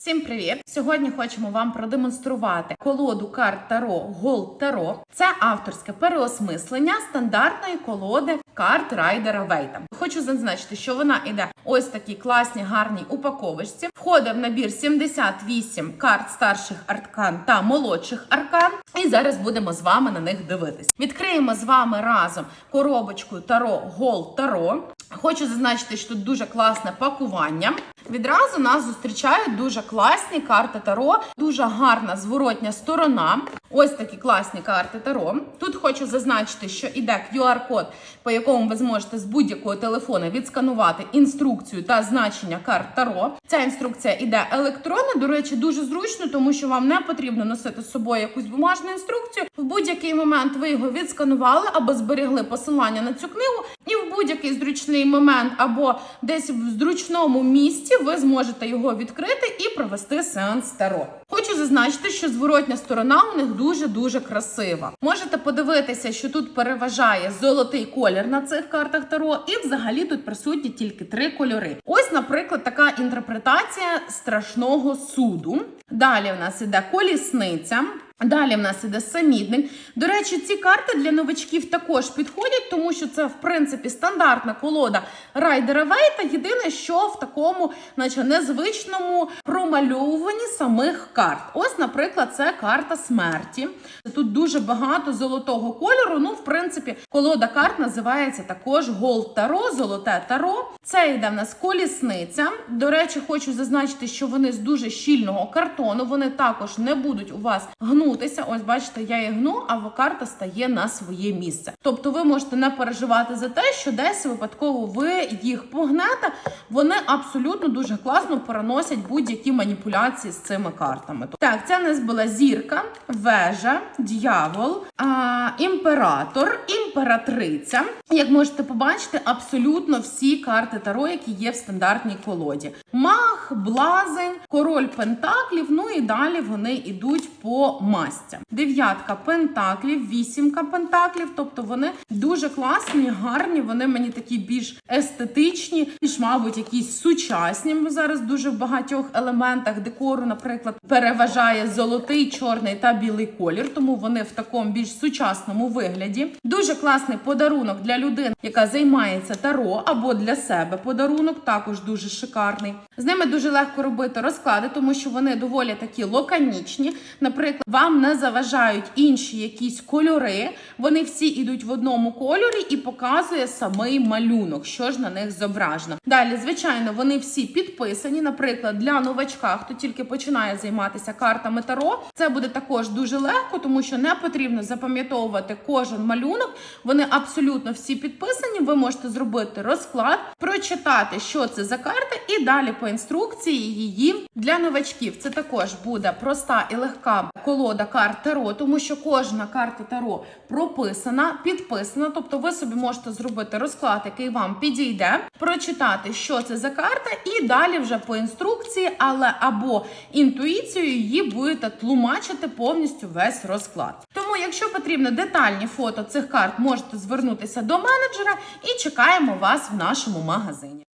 Всім привіт! Сьогодні хочемо вам продемонструвати колоду карт Таро Gold Таро. Це авторське переосмислення стандартної колоди карт райдера Вейта. Хочу зазначити, що вона іде ось такій класній гарній упаковочці. Входить в набір 78 карт старших аркан та молодших аркан. І зараз будемо з вами на них дивитись. Відкриємо з вами разом коробочку Таро Gold Таро. Хочу зазначити, що тут дуже класне пакування. Відразу нас зустрічають дуже класні карти Таро, дуже гарна зворотня сторона. Ось такі класні карти Таро. Тут хочу зазначити, що іде QR-код, по якому ви зможете з будь-якого телефона відсканувати інструкцію та значення карт Таро. Ця інструкція іде електронна. До речі, дуже зручно, тому що вам не потрібно носити з собою якусь бумажну інструкцію. В будь-який момент ви його відсканували або зберігли посилання на цю книгу, будь-який зручний момент або десь в зручному місці ви зможете його відкрити і провести сеанс таро. Хочу зазначити, що зворотня сторона у них дуже дуже красива. Можете подивитися, що тут переважає золотий колір на цих картах таро, і взагалі тут присутні тільки три кольори. Ось, наприклад, така інтерпретація страшного суду. Далі в нас іде колісниця. Далі в нас іде самітник. До речі, ці карти для новачків також підходять, тому що це, в принципі, стандартна колода райдера Вейта. Єдине, що в такому, наче незвичному промальовуванні самих карт. Ось, наприклад, це карта смерті. Тут дуже багато золотого кольору. Ну, в принципі, колода карт називається також Голд Таро, Золоте Таро. Це йде в нас колісниця. До речі, хочу зазначити, що вони з дуже щільного картону. Вони також не будуть у вас гнутися. Ось, бачите, я їх гну, а карта стає на своє місце. Тобто, ви можете не переживати за те, що десь випадково ви їх погнете. Вони абсолютно дуже класно переносять будь-які маніпуляції з цими картами. Так, це в нас була зірка, вежа, дьявол, а, імператор, імператриця. Як можете побачити, абсолютно всі карти Таро, які є в стандартній колоді. Блазень, король пентаклів. Ну і далі вони йдуть по мастям. Дев'ятка пентаклів, вісімка пентаклів. Тобто вони дуже класні, гарні. Вони мені такі більш естетичні, більш, мабуть, якісь сучасні. Бо зараз дуже в багатьох елементах декору, наприклад, переважає золотий, чорний та білий колір, тому вони в такому більш сучасному вигляді. Дуже класний подарунок для людини, яка займається таро, або для себе подарунок, також дуже шикарний. З ними дуже легко робити розклади, тому що вони доволі такі лаконічні. Наприклад, вам не заважають інші якісь кольори. Вони всі йдуть в одному кольорі і показує самий малюнок, що ж на них зображено. Далі, звичайно, вони всі підписані. Наприклад, для новачка, хто тільки починає займатися картами таро, це буде також дуже легко, тому що не потрібно запам'ятовувати кожен малюнок. Вони абсолютно всі підписані. Ви можете зробити розклад, прочитати, що це за карта, і далі по інструкції її для новачків. Це також буде проста і легка колода карт Таро, тому що кожна карта Таро прописана, підписана. Тобто, ви собі можете зробити розклад, який вам підійде, прочитати, що це за карта, і далі вже по інструкції, але або інтуїцією її будете тлумачити повністю весь розклад. Тому, якщо потрібно детальні фото цих карт, можете звернутися до менеджера і чекаємо вас в нашому магазині.